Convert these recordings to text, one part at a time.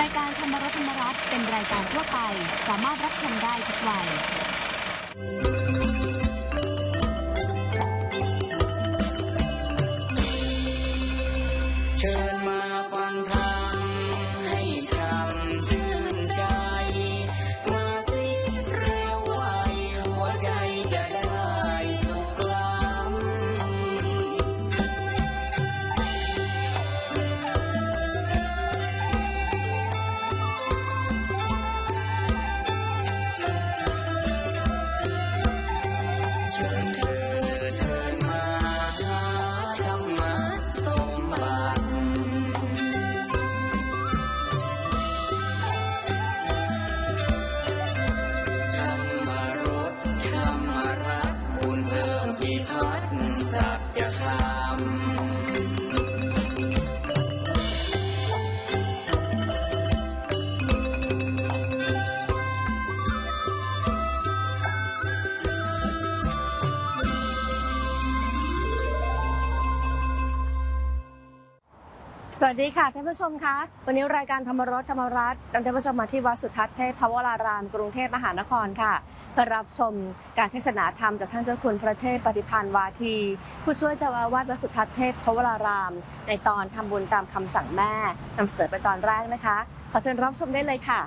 รายการธรรมรัตน์ธรรมรัตน์เป็นรายการทั่วไป สามารถรับชมได้ทุกวัย สวัสดีค่ะท่านผู้ชมคะ วันนี้รายการธรรมรสธรรมรัตน์นำท่านผู้ชมมาที่วัดสุทัศน์เทพพวราราม กรุงเทพมหานครค่ะเพื่อรับชมการเทศนาธรรมจากท่านเจ้าคุณพระเทพปฏิพันธ์วาที ผู้ช่วยเจ้าอาวาสวัดสุทัศน์เทพพวราราม ในตอนทำบุญตามคำสั่งแม่นำเสนอไปตอนแรกนะคะ ขอเชิญรับชมได้เลยค่ะ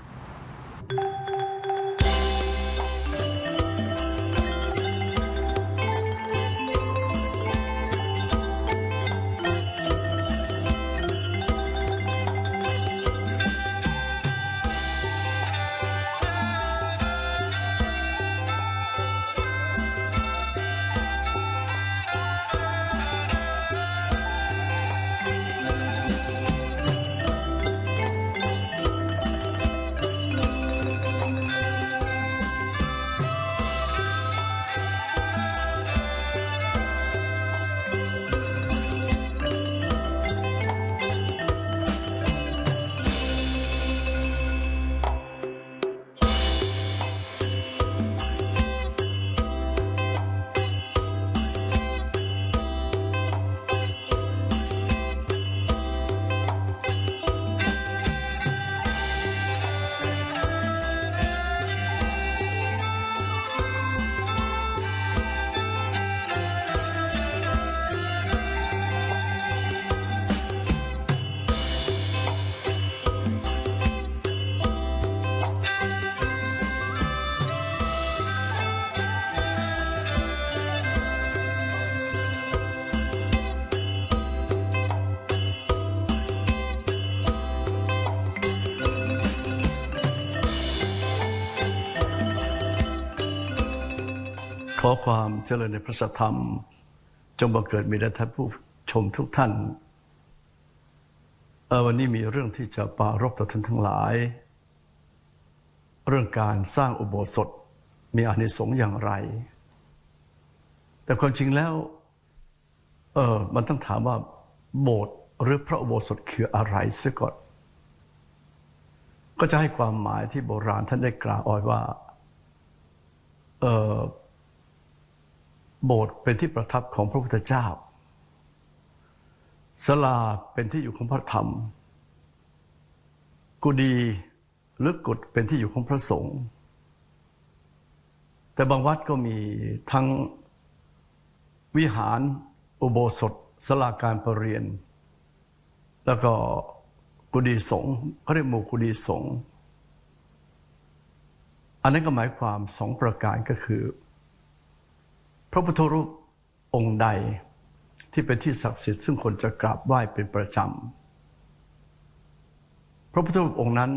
ขอความเจริญในพระสัทธรรม จงบังเกิดมีแด่ท่านผู้ชมทุกท่าน วันนี้มีเรื่องที่จะปารบต่อท่านทั้งหลาย เรื่องการสร้างอุโบสถมีอานิสงส์อย่างไร แต่ความจริงแล้วเออมันต้องถามว่าโบสถ์หรือพระอุโบสถคืออะไรเสียก่อน ก็จะให้ความหมายที่โบราณท่านได้กล่าวอาไว้ว่าเออ โบสถ์เป็นที่ประทับของพระพุทธเจ้าศาลาเป็นที่อยู่ของพระธรรม กุฏิหรือกุฏเป็นที่อยู่ของพระสงฆ์แต่บางวัดก็มีทั้งวิหารอุโบสถศาลาการประเรียน แล้วก็กุฏิสงฆ์เขาเรียกหมู่กุฏิสงฆ์อันนั้นก็หมายความสองประการก็คือ พระพุทธรูปองค์ใดที่เป็นที่ศักดิ์สิทธิ์ซึ่งคนจะกราบไหว้เป็นประจำ พระพุทธรูปองค์นั้น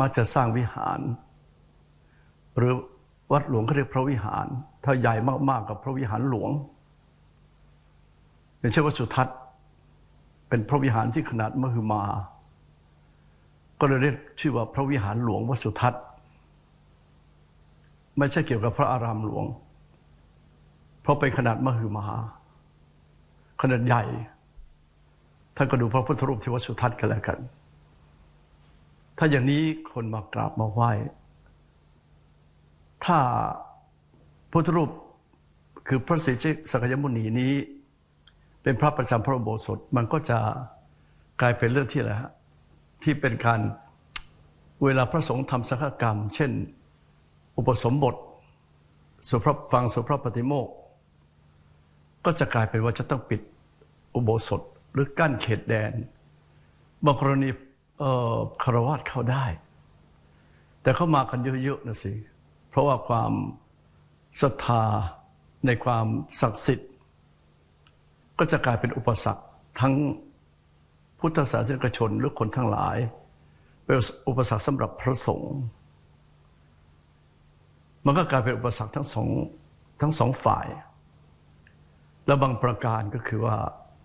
มักจะสร้างวิหาร หรือวัดหลวงเขาเรียกพระวิหาร ถ้าใหญ่มากๆกับพระวิหารหลวงอย่างเช่นวัดสุทัศน์ เป็นพระวิหารที่ขนาดมหึมา ก็เลยเรียกชื่อว่าพระวิหารหลวงวัดสุทัศน์ ไม่ใช่เกี่ยวกับพระอารามหลวง ราะเป็นขนาดมหึมหา ขนาดใหญ่ ท่านก็ดูพระพุทธรูปที่วัดสุทัศน์กันแล้วกัน ถ้าอย่างนี้คนมากราบมาไหว้ ถ้าพุทธรูปคือพระศรีสักยมุนีนี้ เป็นพระประจำพระอุโบสถมันก็จะกลายเป็นเรื่องที่อะไรฮะที่เป็นการเวลาพระสงฆ์ทำสังฆกรรม เช่น อุปสมบทสุภาพฟังสุภาพปฏิโมก ก็จะกลายเป็นว่าจะต้องปิดอุโบสถหรือกั้นเขตแดนบางกรณีคารวะเข้าได้ แต่เข้ามากันเยอะๆนะสิ เพราะว่าความศรัทธาในความศักดิ์สิทธิ์ ก็จะกลายเป็นอุปสรรคทั้งพุทธศาสนิกชนหรือคนทั้งหลายเป็นอุปสรรคสำหรับพระสงฆ์มันก็กลายเป็นอุปสรรคทั้งสองทั้งสองฝ่าย และบางประการก็คือว่า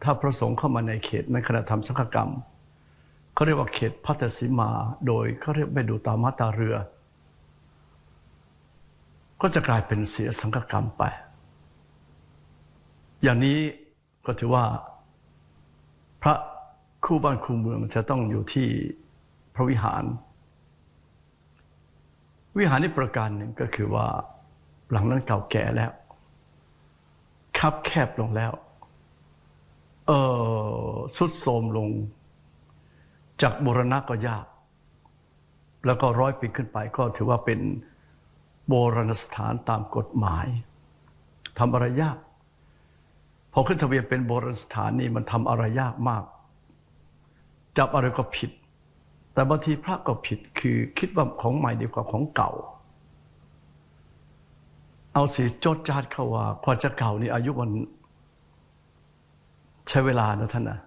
ถ้าพระสงฆ์เข้ามาในเขตในขณะทำสังฆกรรมเขาเรียกว่าเขตพัทสีมา โดยเขาเรียกไปดูตามมาตาเรือ ก็จะกลายเป็นเสียสังฆกรรมไป อย่างนี้ก็ถือว่า พระคู่บ้านคู่เมืองจะต้องอยู่ที่พระวิหาร วิหารนี้ประการหนึ่งก็คือว่าหลังนั้นเก่าแก่แล้ว คับแคบลงแล้ว เออสุดโทรมลง จากบุรณะก็ยาก แล้วก็ร้อยปีขึ้นไปก็ถือว่าเป็นโบราณสถานตามกฎหมายทำอะไรยาก พอขึ้นทะเบียนเป็นโบราณสถานนี่มันทำอะไรยากมาก จับอะไรก็ผิด แต่บางทีพระก็ผิดคือคิดว่าของใหม่ดีกว่าของเก่า เอาสีโจดจาดเข้าว่าควาจะเก่านี่อายุมันใช้เวลานะท่านนะ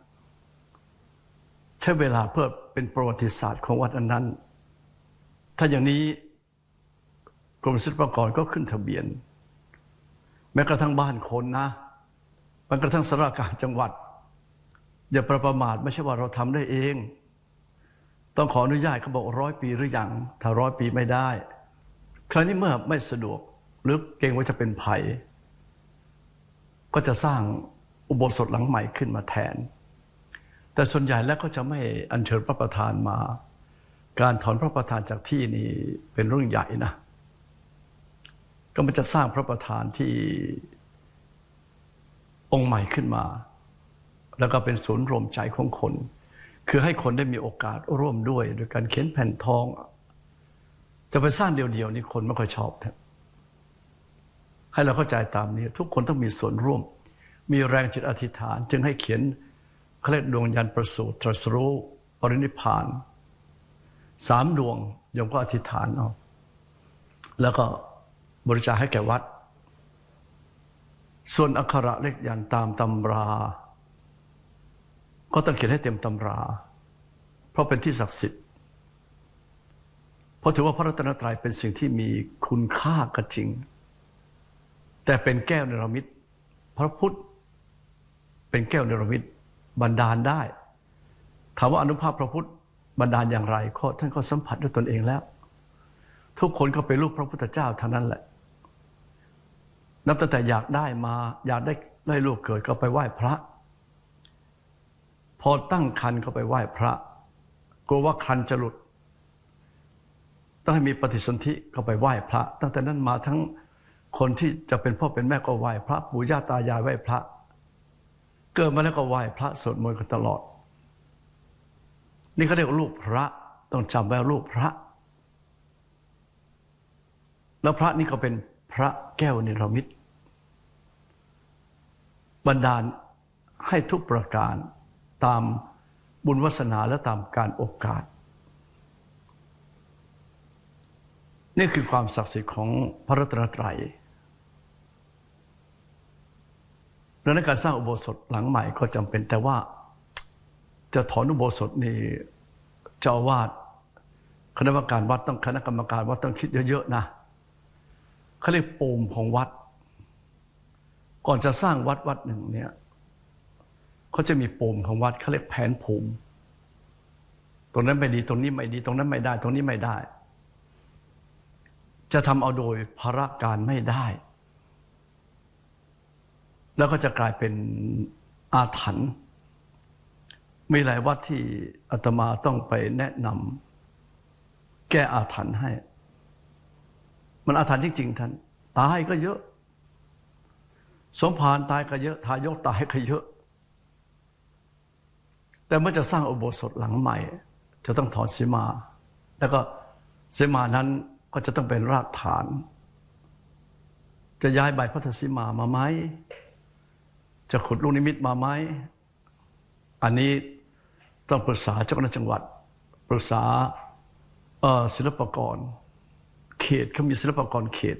ใช้เวลาเพื่อเป็นประวัติศาสตร์ของวัดอันนั้น ถ้าอย่างนี้กรมศิลปากรก็ขึ้นทะเบียน แม้กระทั่งบ้านคนนะแม้กระทั่งสารการจังหวัด อย่าประประมาทไม่ใช่ว่าเราทำได้เอง ต้องขออนุญาตเขาบอกร้อยปีหรือยังถ้าร้อยปีไม่ได้ คราวนี้เมื่อไม่สะดวก หรือเกรงว่าจะเป็นภัย ก็จะสร้างอุโบสถหลังใหม่ขึ้นมาแทน แต่ส่วนใหญ่แล้วก็จะไม่อัญเชิญพระประธานมา การถอนพระประธานจากที่นี่เป็นเรื่องใหญ่นะ ก็มันจะสร้างพระประธานที่องค์ใหม่ขึ้นมา แล้วก็เป็นศูนย์รวมใจของคน คือให้คนได้มีโอกาสร่วมด้วยโดยการเขียนแผ่นทอง จะไปสร้างเดียวๆนี่คนไม่ค่อยชอบแทบ ให้เราเข้าใจตามนี้ ทุกคนต้องมีส่วนร่วม มีแรงจิตอธิษฐาน จึงให้เขียนเคล็ดดวงยันประสูตรตรัสรู้ปรินิพานสามดวงโยมก็อธิษฐานเอาแล้วก็บริจาคให้แก่วัด ส่วนอักขระเลขยันตามตำรา ก็ต้องเขียนให้เต็มตำรา เพราะเป็นที่ศักดิ์สิทธิ์เพราะถือว่าพระรัตนตรัยเป็นสิ่งที่มีคุณค่าก็จริง แต่เป็นแก้วเนรมิตพระพุทธเป็นแก้วเนรมิตบันดาลได้ถามว่าอนุภาพพระพุทธบันดาลอย่างไรก็ท่านก็สัมผัสด้วยตนเองแล้ว ทุกคนก็เป็นลูกพระพุทธเจ้าเท่านั้นแหละ นับตั้งแต่อยากได้มาอยากได้ได้ลูกเกิดก็ไปไหว้พระ พอตั้งคันก็ไปไหว้พระกลัวว่าคันจะหลุด ต้องให้มีปฏิสนธิก็ไปไหว้พระ ตั้งแต่นั้นมาทั้ง คนที่จะเป็นพ่อเป็นแม่ก็ไหว้พระปู่ย่าตายายไหว้พระ เกิดมาแล้วก็ไหว้พระสวดมนต์กันตลอด นี่เขาเรียกว่าลูกพระต้องจำไว้ลูกพระ แล้วพระนี่ก็เป็นพระแก้วเนรมิตบันดาลให้ทุกประการตามบุญวาสนาและตามการโอกาส นี่คือความศักดิ์สิทธิ์ของพระรัตนตรัยดังนั้นการสร้างอุโบสถหลังใหม่ก็จำเป็นแต่ว่าจะถอนอุโบสถนี่เจ้าวาสคณะกรรมการวัดต้องคณะกรรมการวัดต้องคิดเยอะๆนะเขาเรียกปูมของวัด ก่อนจะสร้างวัดวัดหนึ่งเนี่ยเขาจะมีปูมของวัดเขาเรียกแผนภูมิ ตรงนั้นไม่ดีตรงนี้ไม่ดี ตรงนั้นไม่ได้ ตรงนี้ไม่ได้ จะทำเอาโดยภาระการไม่ได้ แล้วก็จะกลายเป็นอาถรรพ์มีหลายวัดที่อาตมาต้องไปแนะนำแก้อาถรรพ์ให้ มันอาถรรพ์จริงๆท่านตายก็เยอะ สมภารตายก็เยอะ ทายกตายก็เยอะ แต่เมื่อจะสร้างอุโบสถหลังใหม่ จะต้องถอนเสีมา แล้วก็เสีมานั้น ก็จะต้องเป็นรากฐาน จะย้ายใบพัทธสีมามาไหม จะขุดลูกนิมิตมาไหม อันนี้ต้องปรึกษาเจ้าคณะจังหวัด ปรึกษาศิลปกร เขตเขามีศิลปกรเขต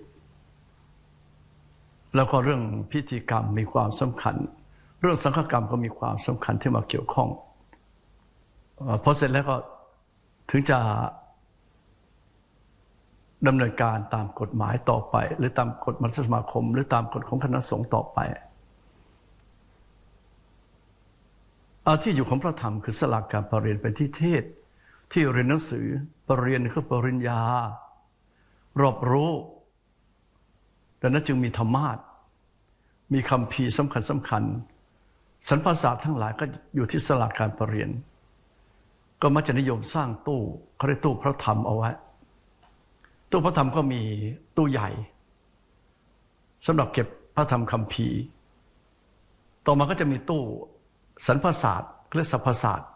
แล้วก็เรื่องพิธีกรรมมีความสำคัญ เรื่องสังฆกรรมก็มีความสำคัญที่มาเกี่ยวข้องอพอเสร็จแล้วก็ถึงจะ ดำเนินการตามกฎหมายต่อไป หรือตามกฎมัธยสมาคม หรือตามกฎของคณะสงฆ์ต่อไปอาที่อยู่ของพระธรรมคือสลากการประเรียนเป็นที่เทศ ที่เรียนหนังสือประเรียนคือปริญญา รอบรู้ดังนั้นจึงมีธรรมาทมีคำพีสำคัญสำคัญสรรพศาสตร์ทั้งหลายก็อยู่ที่สลากการประเรียน ก็มักจะนิยมสร้างตู้เขาเรียกตู้พระธรรมเอาไว้ ตู้พระธรรมก็มีตู้ใหญ่สำหรับเก็บพระธรรมคำพีต่อมาก็จะมีตู้สรรพศาสตร์เรียกสรรพศาสตร์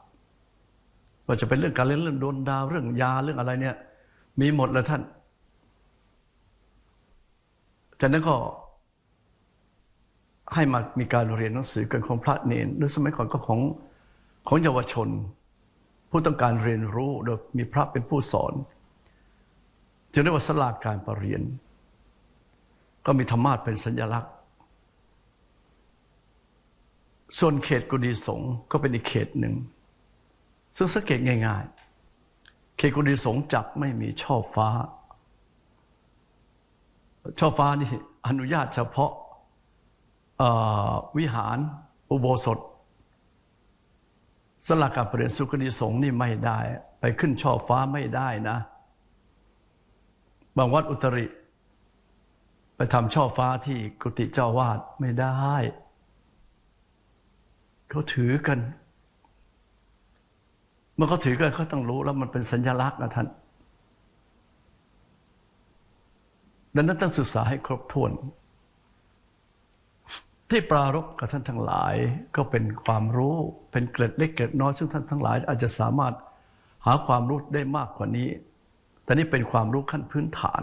ว่าจะเป็นเรื่องการเล่นเรื่องดวงดาวเรื่องยาเรื่องอะไรเนี่ย มีหมดเลยท่านจากนั้นก็ให้มามีการเรียนหนังสือกันของพระเนนหรือสมัยก่อนก็ของของเยาวชน ผู้ต้องการเรียนรู้โดยมีพระเป็นผู้สอน จึงเรียกว่าสลากการประเรียน ก็มีธรรมาทเป็นสัญลักษณ์ ส่วนเขตกุดีสงก็เป็นอีกเขตหนึ่ง ซึ่งสังเกตง่ายๆ เขตกุดีสงจับไม่มีช่อฟ้า ช่อฟ้านี่อนุญาตเฉพาะวิหารอุโบสถสลากการประเรียนสุขดีสงนี่ไม่ได้ ไปขึ้นช่อฟ้าไม่ได้นะ บางวัดอุตริ ไปทำช่อฟ้าที่กุฏิเจ้าวาดไม่ได้ เขาถือกัน เมื่อเขาถือกันเขาต้องรู้แล้วมันเป็นสัญลักษณ์นะท่านดังนั้นต้องศึกษาให้ครบถ้วน ที่ปรารบกับท่านทั้งหลายก็เป็นความรู้เป็นเกล็ดเล็กเกล็ดน้อยซึ่งท่านทั้งหลาย อาจจะสามารถหาความรู้ได้มากกว่านี้ แต่นี่เป็นความรู้ขั้นพื้นฐาน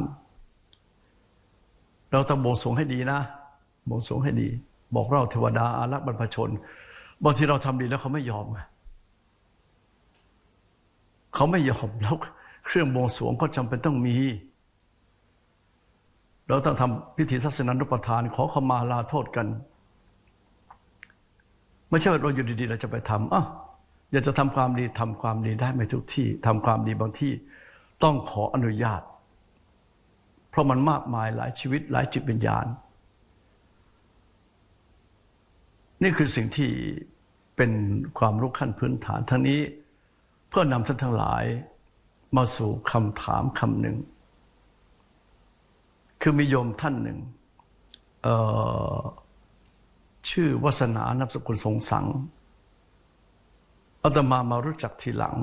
เราต้องโบสงให้ดีนะโบสงให้ดี บอกเราเทวดาอารักษ์บรรพชน บางทีเราทำดีแล้วเขาไม่ยอมไงเขาไม่ยอมแล้วเครื่องบวงสรวงก็จำเป็นต้องมี เราต้องทำพิธีทัศนานุปทาน ขอขมาลาโทษกัน ไม่ใช่ว่าเราอยู่ดีๆ เราจะไปทำอะอยากจะทำความดีทำความดีได้ไม่ทุกที่ทำความดีบางที่ ต้องขออนุญาต เพราะมันมากมายหลายชีวิตหลายจิตวิญญาณ นี่คือสิ่งที่เป็นความรู้ขั้นพื้นฐานทั้งนี้เพื่อนำท่านทั้งหลายมาสู่คำถามคำหนึ่ง คือมีโยมท่านหนึ่ง ชื่อวัสนานามสกุลทรงสังอาตมามารู้จักทีหลัง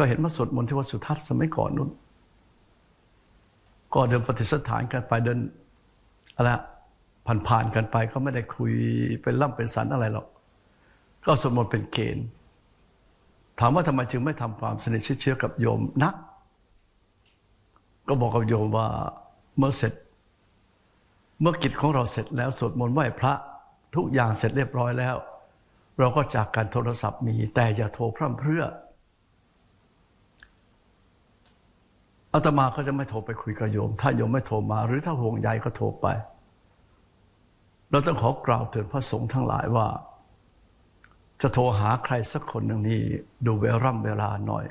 ก็เห็นมาสวดมนต์ที่วัดสุทัศน์สมัยก่อนนู้นก็เดินปฏิสถานกันไปเดินอะไรผ่านๆกันไปก็ไม่ได้คุยเป็นล่ำเป็นสันอะไรหรอกก็สวดมนต์เป็นเกณฑ์ ถามว่าทำไมจึงไม่ทำความสนิทเชื่อกับโยมนัก ก็บอกกับโยมว่าเมื่อเสร็จ เมื่อกิจของเราเสร็จแล้วสวดมนต์ไหว้พระทุกอย่างเสร็จเรียบร้อยแล้ว เราก็จากการโทรศัพท์มีแต่อย่าโทรพร่ำเพรื่อ อาตมาก็จะไม่โทรไปคุยกับโยม ถ้าโยมไม่โทรมา หรือถ้าห่วงใยก็โทรไป เราต้องขอกล่าวเตือนพระสงฆ์ทั้งหลายว่า จะโทรหาใครสักคนหนึ่งนี่ดูเวร่ำเวลาหน่อย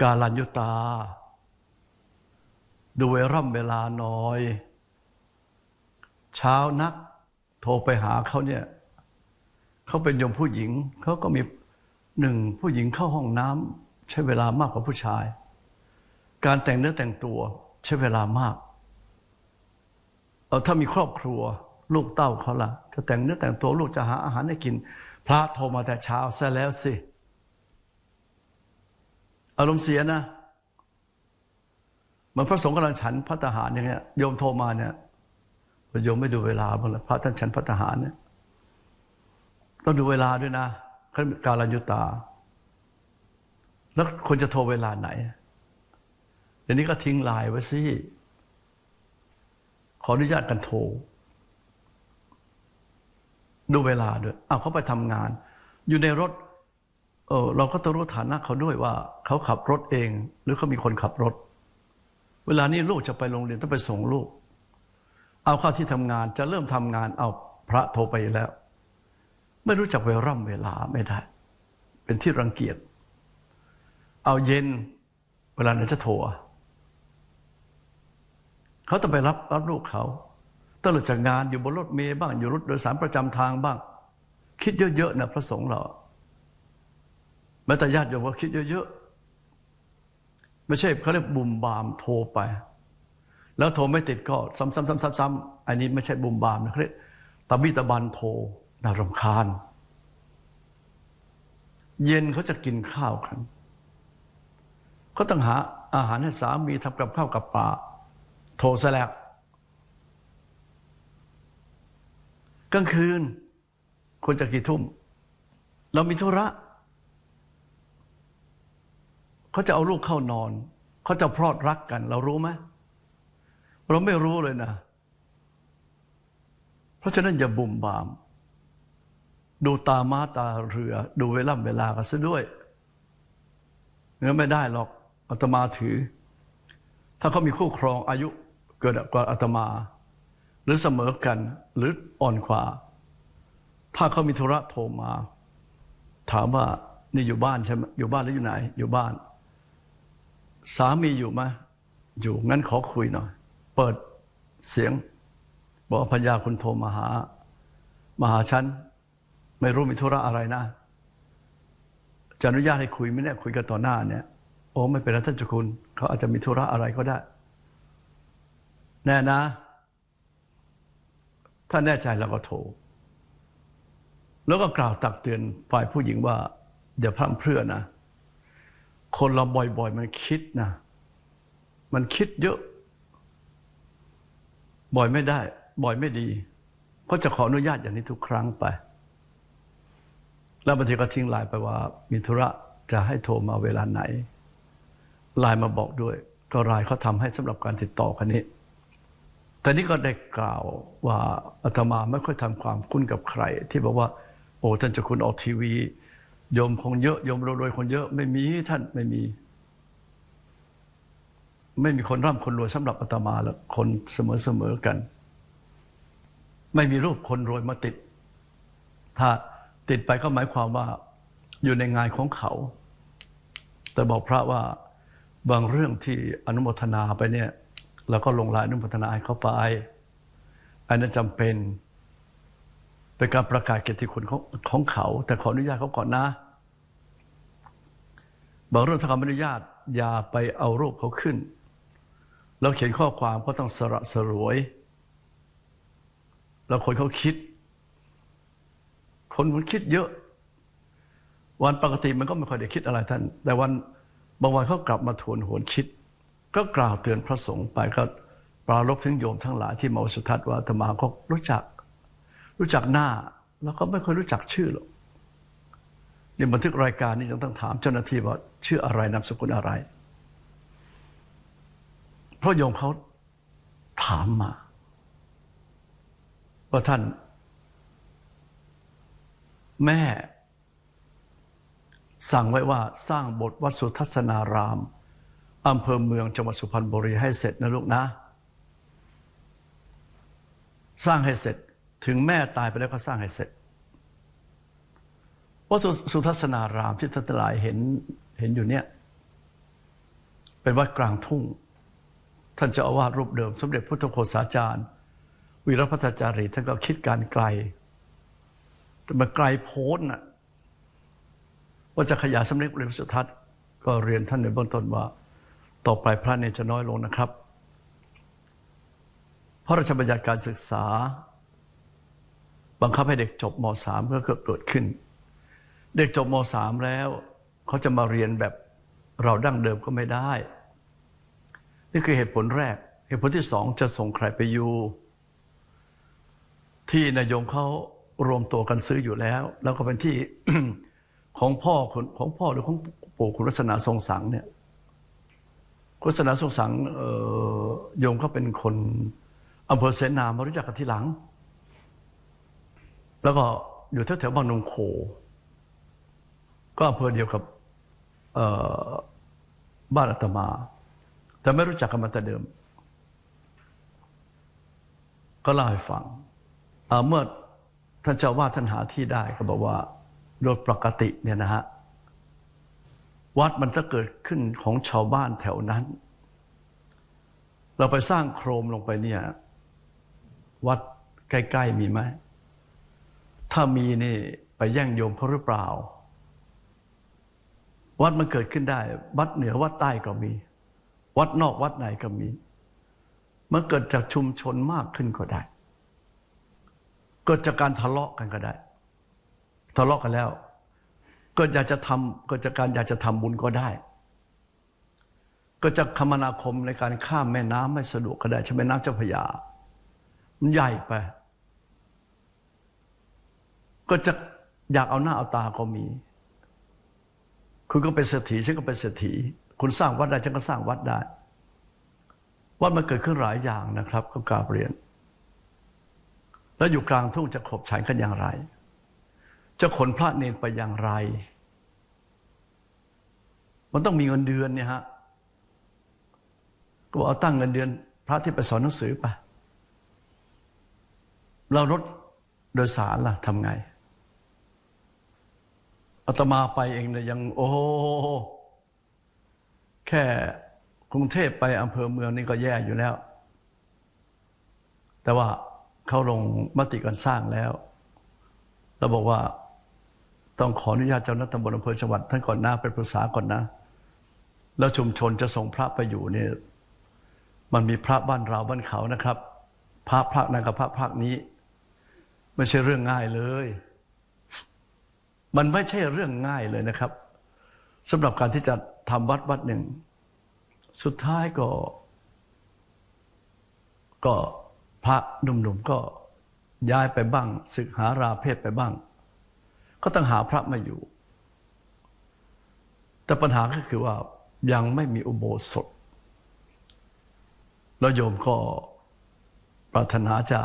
กาลัญยุตา ดูเวร่ำเวลาหน่อย เช้านัก โทรไปหาเขาเนี่ยเขาเป็นโยมผู้หญิงเขาก็มีหนึ่งผู้หญิงเข้าห้องน้ำใช้เวลามากกว่าผู้ชาย การแต่งเนื้อแต่งตัวใช้เวลามาก เอาถ้ามีครอบครัวลูกเต้าเขาล่ะจะแต่งเนื้อแต่งตัวลูกจะหาอาหารให้กิน พระโทรมาแต่เช้าซะแล้วสิ อารมณ์เสียนะมือนพระสงฆ์กำลังฉันพระทหารอย่างเงี้ยโยมโทรมาเนี่ยโยมไม่ดูเวลาบ้างละพระท่านฉันพระทหารเนี่ยต้องดูเวลาด้วยนะการลัญยุตา แล้วควรจะโทรเวลาไหน ดี๋ยวนี้ก็ทิ้งลน์ไว้สิ ขออนุญาตกันโทร ดูเวลาด้วยเอาเขาไปทำงาน อยู่ในรถ เออเราก็ต้องรู้ฐานะเขาด้วยว่า เขาขับรถเอง หรือเขามีคนขับรถ เวลานี้ลูกจะไปโรงเรียนต้องไปส่งลูก เอาเข้าที่ทำงานจะเริ่มทำงาน เอาพระโทรไปแล้ว ไม่รู้จักเวล่ำเวลาไม่ได้ เป็นที่รังเกียจ เอาเย็นเวลาไหนจะโทร เขาต้องไปรับรับลูกเขาต้องหลุดจากงานอยู่บนรถเมล์บ้าง อยู่รถโดยสารประจำทางบ้าง คิดเยอะๆนะพระสงฆ์เราแม้แต่ญาติโยมก็คิดเยอะๆไม่ใช่เขาเรียกบุมบามโทรไป แล้วโทรไม่ติดก็ซ้ำๆๆๆอันนี้ไม่ใช่บุมบามนะเขาเรียกตะบีตะบันโทรน่ารำคาญ เย็นเขาจะกินข้าวกันเขาต้องหาอาหารให้สามีทำกับข้าวกับปลา โทรซะแล้วกลางคืนควรจะกี่ทุ่ม เรามีธุระเขาจะเอาลูกเข้านอน เขาจะพรอดรักกัน เรารู้ไหมเราไม่รู้เลยนะ เพราะฉะนั้นอย่าบุ่มบาม ดูตาม้าตาเรือ ดูเวลาเวลากันซะด้วยเนื้อไม่ได้หรอกอาตมาถือ ถ้าเขามีคู่ครองอายุ เกิดกว่าอาตมา หรือเสมอกันหรืออ่อนกว่า ถ้าเขามีธุระโทรมา ถามว่านี่อยู่บ้านใช่ไหมอยู่บ้านหรืออยู่ไหน อยู่บ้าน สามีอยู่ไหมอยู่งั้นขอคุยหน่อย เปิดเสียง บอกว่าพญาคุณโทรมาหา มาหาฉัน ไม่รู้มีธุระอะไรนะจะอนุญาตให้คุยไหมเนี่ยคุยกันต่อหน้าเนี่ยโอ้ไม่เป็นไรท่านเจ้าคุณ เขาอาจจะมีธุระอะไรก็ได้ แน่นะ ถ้าแน่ใจเราก็โทร แล้วก็กล่าวตักเตือนฝ่ายผู้หญิงว่าอย่าพร่ำเพรื่อนะ คนเราบ่อย ๆ มันคิดนะ มันคิดเยอะ บ่อยไม่ได้ บ่อยไม่ดี ก็จะขออนุญาตอย่างนี้ทุกครั้งไป แล้วบางทีก็ทิ้งไลน์ไปว่า มีธุระจะให้โทรมาเวลาไหนไลน์มาบอกด้วย ก็ไลน์เขาทำให้สำหรับการติดต่อคนนี้ แต่นี่ก็ได้กล่าวว่าอาตมาไม่ค่อยทำความคุ้นกับใคร ที่บอกว่า โอ้ท่านจะคุณออกทีวีโยมคงเยอะโยมรวยคนเยอะไม่มีท่านไม่มี ไม่มีคนร่ำคนรวยสำหรับอาตมาแล้วคนเสมอๆกัน ไม่มีรูปคนรวยมาติด ถ้าติดไปก็หมายความว่าอยู่ในงานของเขา แต่บอกพระว่าบางเรื่องที่อนุโมทนาไปเนี่ย เราก็ลงลายนุโมทนาให้เขาไปอันนั้นจำเป็นเป็นการประกาศเกียรติคุณของของเขา แต่ขออนุญาตเขาก่อนนะบางเรื่องถ้าเขาไม่อนุญาตอย่าไปเอารูปเขาขึ้น เราเขียนข้อความก็ต้องสระสรวย แล้วคนเขาคิด คนมันคิดเยอะ วันปกติมันก็ไม่ค่อยได้คิดอะไรท่าน แต่วันบางวันเขากลับมาทวนหวนคิด ก็กล่าวเตือนพระสงฆ์ไปก็ปรารบถึงโยมทั้งหลายที่มาสุทัศน์ว่าอาตมาก็รู้จัก รู้จักหน้า แล้วก็ไม่ค่อยรู้จักชื่อหรอกนี่บันทึกรายการนี้ยังต้องถามเจ้าหน้าที่ว่าชื่ออะไรนามสกุลอะไร เพราะโยมเขาถามมา ว่าท่าน แม่ สั่งไว้ว่าสร้างบทวัดสุทัศนาราม อำเภอเมืองจังหวัดสุพรรณบุรีให้เสร็จนะลูกนะ สร้างให้เสร็จถึงแม่ตายไปแล้วก็สร้างให้เสร็จวัดสุทัศนารามที่ท่านหลายเห็นเห็นอยู่เนี่ย เป็นวัดกลางทุ่ง ท่านเจ้าอาวาสรูปเดิม สมเด็จพุทธโฆษาจารย์วีรพัฒจารีท่านก็คิดการไกล แต่มันไกลโพ้นน่ะว่าจะขยายสำเร็จเรียนสุทัศน์ก็เรียนท่านในเบื้องต้นว่า ต่อไปพระเนจะน้อยลงนะครับเพราะราชบัญญัติการศึกษา บังคับให้เด็กจบม .3 ก็เกิดขึ้น เด็กจบม .3 แล้วเขาจะมาเรียนแบบเราดั้งเดิมก็ไม่ได้ นี่คือเหตุผลแรก เหตุผลที่สองจะส่งใครไปอยู่ ที่นายโยมเขารวมตัวกันซื้ออยู่แล้ว แล้วก็เป็นที่ของพ่อคนของพ่อหรือของปู่คุณลักษณะทรงสังเนี่ย คุณลักษณะทรงสังเอ่อโยมเขาเป็นคนอำเภอเสนามารู้จักกันทีหลัง แล้วก็อยู่แถวๆบางนงโคก็อำเภอเดียวกับบ้านอาตมา แต่ไม่รู้จักกันมาแต่เดิม ก็เล่าให้ฟังเเมื่อท่านเจ้าว่าท่านหาที่ได้ก็บอกว่าโดยปกติเนี่ยนะฮะ วัดมันจะเกิดขึ้นของชาวบ้านแถวนั้น เราไปสร้างโครมลงไปเนี่ย วัดใกล้ ๆ มีไหม ถ้ามีนี่ไปแย่งโยมเขาหรือเปล่า วัดมันเกิดขึ้นได้ วัดเหนือวัดใต้ก็มี วัดนอกวัดไหนก็มี มันเกิดจากชุมชนมากขึ้นก็ได้ เกิดจากการทะเลาะกันก็ได้ ทะเลาะกันแล้ว ก็อยากจะทำก็จากการอยากจะทำบุญก็ได้ ก็จะคมนาคมในการข้ามแม่น้ำไม่สะดวกก็ได้ใช่ไหมน้ำเจ้าพยา มันใหญ่ไป ก็จะอยากเอาหน้าเอาตาก็มี คุณก็เป็นเศรษฐีฉันก็เป็นเศรษฐี คุณสร้างวัดได้ฉันก็สร้างวัดได้วัดมันเกิดขึ้นหลายอย่างนะครับก็กาเรียน แล้วอยู่กลางทุ่งจะขบฉันกันอย่างไร จะขนพระเนนไปอย่างไร มันต้องมีเงินเดือนเนี่ยฮะ ก็เอาตั้งเงินเดือน พระที่ไปสอนหนังสือไปเรารถโดยสารล่ะทำไงอาตมาไปเองเนี่ยยัง โอ้โหแค่กรุงเทพไปอำเภอเมืองนี่ก็แย่อยู่แล้ว แต่ว่าเขาลงมติกันสร้างแล้วเราบอกว่า ต้องขออนุญาตเจ้าหน้าที่ตำบลอำเภอจังหวัดท่านก่อนหน้าไปปรึกษาก่อนนะ แล้วชุมชนจะส่งพระไปอยู่เนี่ยมันมีพระบ้านเราบ้านเขานะครับ พระพระนั้นกับพระพระนี้ ไม่ใช่เรื่องง่ายเลย มันไม่ใช่เรื่องง่ายเลยนะครับสำหรับการที่จะทำวัดวัดหนึ่ง สุดท้ายก็ ก็พระหนุ่มๆก็ย้ายไปบ้างศึกหาราเพศไปบ้าง ก็ต้องหาพระมาอยู่ แต่ปัญหาก็คือว่ายังไม่มีอุโบสถ แล้วโยมก็ปรารถนาจะ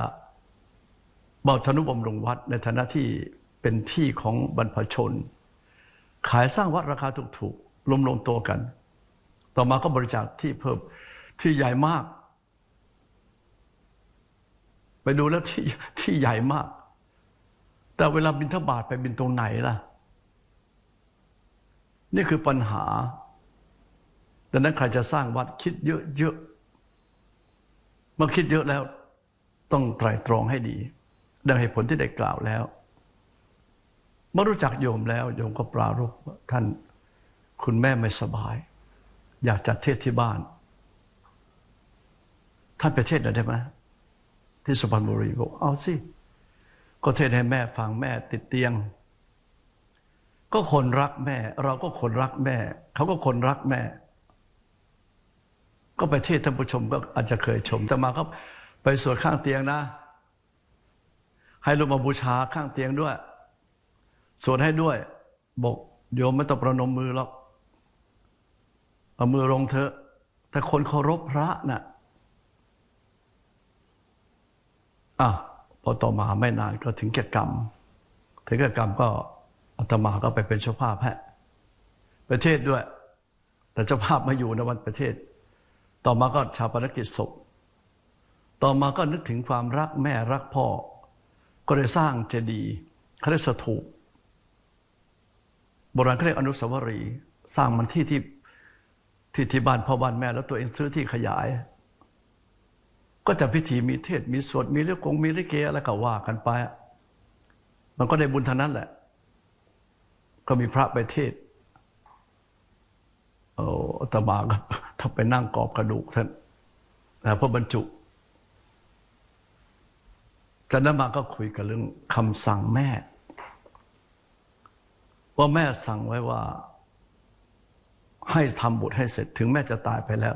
เบาธนุบำรุงวัดในฐานะที่เป็นที่ของบรรพชน ขายสร้างวัดราคาถูกๆรวมๆตัวกัน ต่อมาก็บริจาคที่เพิ่มที่ใหญ่มาก ไปดูแล้วที่ที่ใหญ่มาก แต่เวลาบินทบาทไปบินตรงไหนล่ะ นี่คือปัญหา ดังนั้นใครจะสร้างวัดคิดเยอะๆเมื่อคิดเยอะแล้ว ต้องไตรตรองให้ดี ดังเหตุผลที่ได้กล่าวแล้วเมื่อรู้จักโยมแล้วโยมก็ปรารภว่าท่านคุณแม่ไม่สบาย อยากจัดเทศที่บ้าน ท่านไปเทศหน่อยได้ไหมที่สุพรรณบุรีบอกเอาสิ ก็เทศให้แม่ฟังแม่ติดเตียง ก็คนรักแม่ เราก็คนรักแม่ เขาก็คนรักแม่ ก็ไปเทศท่านผู้ชมก็อาจจะเคยชม แต่มาก็ไปสวดข้างเตียงนะ ให้ลงมาบูชาข้างเตียงด้วย สวดให้ด้วย บอกโยมไม่ต้องประนมมือหรอกเอามือลงเถอะ แต่คนเคารพพระน่ะอะ พอต่อมาไม่นานก็ถึงแก่กรรม ถึงแก่กรรมก็อาตมาก็ไปเป็นเจ้าภาพแพะประเทศด้วย แต่เจ้าภาพมาอยู่ในวันประเทศ ต่อมาก็ชาปนกิจศพ ต่อมาก็นึกถึงความรักแม่รักพ่อ ก็เลยสร้างเจดีย์เขาเรียกสถูปโบราณเขาเรียกอนุสาวรีย์สร้างมันที่ที่ที่ที่บ้านพ่อบ้านแม่แล้วตัวเองซื้อที่ขยาย ก็จะพิธีมีเทศมีสวดมีเรื่องกงมีลิเกอะไรก็ว่ากันไป มันก็ได้บุญเท่านั้นแหละ ก็มีพระไปเทศโอ้ตมาก็ถ้าไปนั่งกรอบกระดูกท่านนะเพระบรรจุจากนั้นมาก็คุยกันเรื่องคำสั่งแม่ ว่าแม่สั่งไว้ว่า ให้ทำบุตรให้เสร็จถึงแม่จะตายไปแล้ว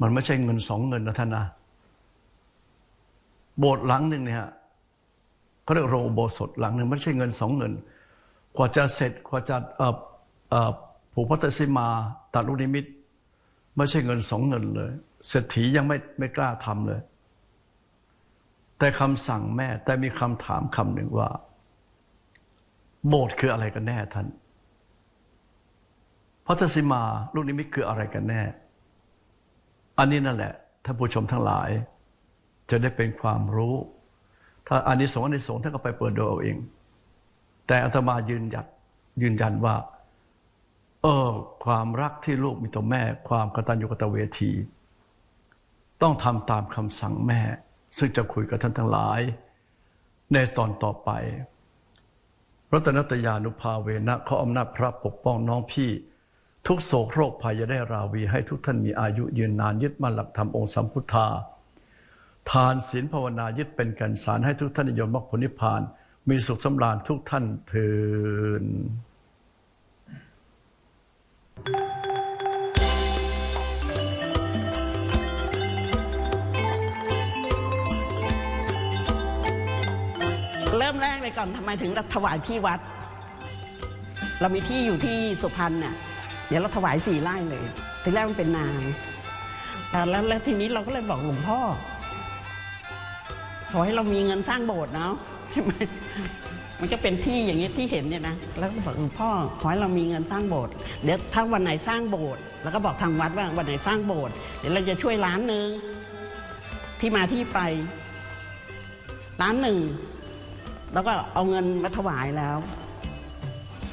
มันไม่ใช่เงินสองเงินนะท่านนะ โบสถ์หลังหนึ่งเนี่ยเขาเรียกโรงโบสถหลังหนึ่งไม่ใช่เงินสองเงิน กว่าจะเสร็จกว่าจะเอ่อเอ่อผูกพัตสิมาตัดลูกนิมิต ไม่ใช่เงินสองเงินเลย เศรษฐียังไม่ไม่กล้าทำเลย แต่คำสั่งแม่แต่มีคำถามคำหนึ่งว่า โบสถ์คืออะไรกันแน่ท่านพัตสิมาลูกนิมิตคืออะไรกันแน่ อันนี้นั่นแหละท่านผู้ชมทั้งหลาย จะได้เป็นความรู้ ถ้าอานิสงส์อานิสงส์ท่านก็ไปเปิดดูเอาเอง แต่อาตมายืนยัดยืนยันว่า เออความรักที่ลูกมีต่อแม่ ความกตัญญูกตเวที ต้องทำตามคำสั่งแม่ ซึ่งจะคุยกับท่านทั้งหลาย ในตอนต่อไปรัตนตยานุภาเวนะขออำนาจพระปกป้องน้องพี่ ทุกโศกโรคภัยจะได้ราวีให้ทุกท่านมีอายุยืนนานยึดมั่นหลักธรรมองค์สัมพุทธา ทานศีลภาวนายึดเป็นกันสารให้ทุกท่านนิยมมรรคผลนิพพาน มีสุขสำราญทุกท่านเทินเริ่มแรกเลยก่อนทำไมถึงถวายที่วัด เรามีที่อยู่ที่สุพรรณเนี่ยเดี๋ยวเราถวายสี่ไร่เลยทีแรกมันเป็นนาแต่แล้วแล้วทีนี้เราก็เลยบอกหลวงพ่อ ขอให้เรามีเงินสร้างโบสถ์เนาะใช่ไหมมันก็เป็นที่อย่างนี้ที่เห็นเนี่ยนะแล้วก็บอกหลวงพ่อขอให้เรามีเงินสร้างโบสถ์เดี๋ยวถ้าวันไหนสร้างโบสถ์แล้วก็บอกทางวัดว่าวันไหนสร้างโบสถ์เดี๋ยวเราจะช่วยล้านหนึ่งที่มาที่ไปล้านหนึ่งแล้วก็เอาเงินมาถวายแล้ว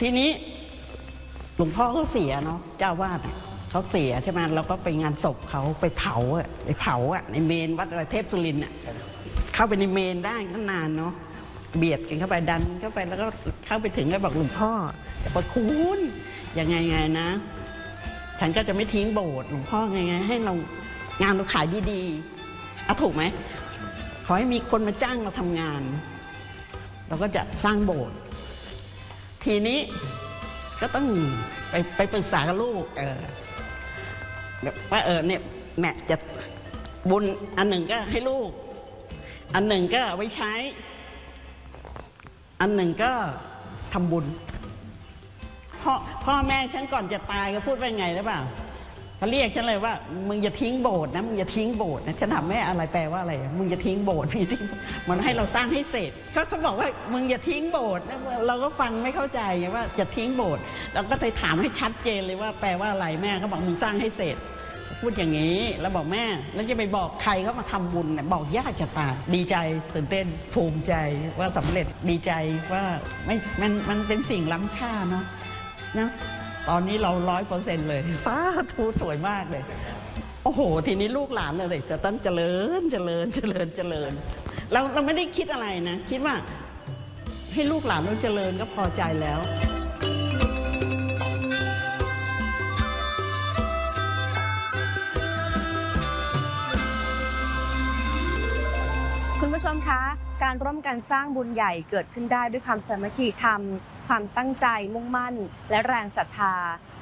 ทีนี้หลวงพ่อก็เสียเนาะเจ้าวาดเนี่ยเขาเสียใช่ไหมเราก็ไปงานศพเขาไปเผาอะไปเผาอะในเมนวัดอะไรเทพสุรินทร์อะ เข้าไปในเมนได้ก็นานเนาะเบียดกันเข้าไปดันเข้าไปแล้วก็เข้าไปถึงก็บอกหลวงพ่อแต่พอคุณยังไงไงนะ ฉันก็จะไม่ทิ้งโบสถ์หลวงพ่อไงไงให้เรางานเราขายดีๆอาถูกไหมขอให้มีคนมาจ้างเราทำงาน เราก็จะสร้างโบสถ์ทีนี้ก็ต้องไปไปปรึกษากับลูกเออแบบว่าเออเนี่ยแม่จะบุญอันหนึ่งก็ให้ลูก อันหนึ่งก็ไว้ใช้ อันหนึ่งก็ทำบุญพ่อพ่อแม่ฉันก่อนจะตายก็พูดว่าไงหรือเปล่าเขาเรียกฉันเลยว่ามึงอย่าทิ้งโบสถ์นะมึงอย่าทิ้งโบสถ์นะฉันถามแม่อะไรแปลว่าอะไรมึงอย่าทิ้งโบสถ์พี่ทิ้งมันให้เราสร้างให้เสร็จเขาเขาบอกว่ามึงอย่าทิ้งโบสถ์นะเราก็ฟังไม่เข้าใจว่าอย่าทิ้งโบสถ์เราก็เลยถามให้ชัดเจนเลยว่าแปลว่าอะไรแม่เขาบอกมึงสร้างให้เสร็จ พูดอย่างนี้ แล้วบอกแม่ แล้วจะไปบอกใครเขามาทำบุญเนี่ยบอกยากจะตายดีใจตื่นเต้นภูมิใจว่าสำเร็จดีใจว่าไม่มันมันเป็นสิ่งล้ำค่าเนาะนะตอนนี้เราร้อยเปอร์เซ็นต์เลยสาธุสวยมากเลย โอ้โห ทีนี้ลูกหลานเลยจะต้องเจริญเจริญเจริญเจริญเราเราไม่ได้คิดอะไรนะ คิดว่าให้ลูกหลานเราเจริญก็พอใจแล้ว ผู้ชมคะการร่วมกันสร้างบุญใหญ่เกิดขึ้นได้ด้วยความสามัคคีธรรม ความตั้งใจมุ่งมั่น และแรงศรัทธา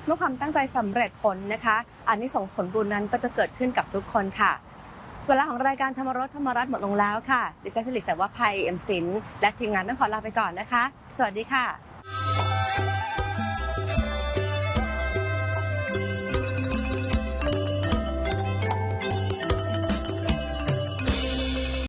เมื่อความตั้งใจสำเร็จผลนะคะอันนี้ส่งผลบุญนั้นก็จะเกิดขึ้นกับทุกคนค่ะ เวลาของรายการธรรมรสธรรมรัตน์หมดลงแล้วค่ะดิฉันสิริสวัภัยเอ็มสินและทีมงานต้องขอลาไปก่อนนะคะ สวัสดีค่ะ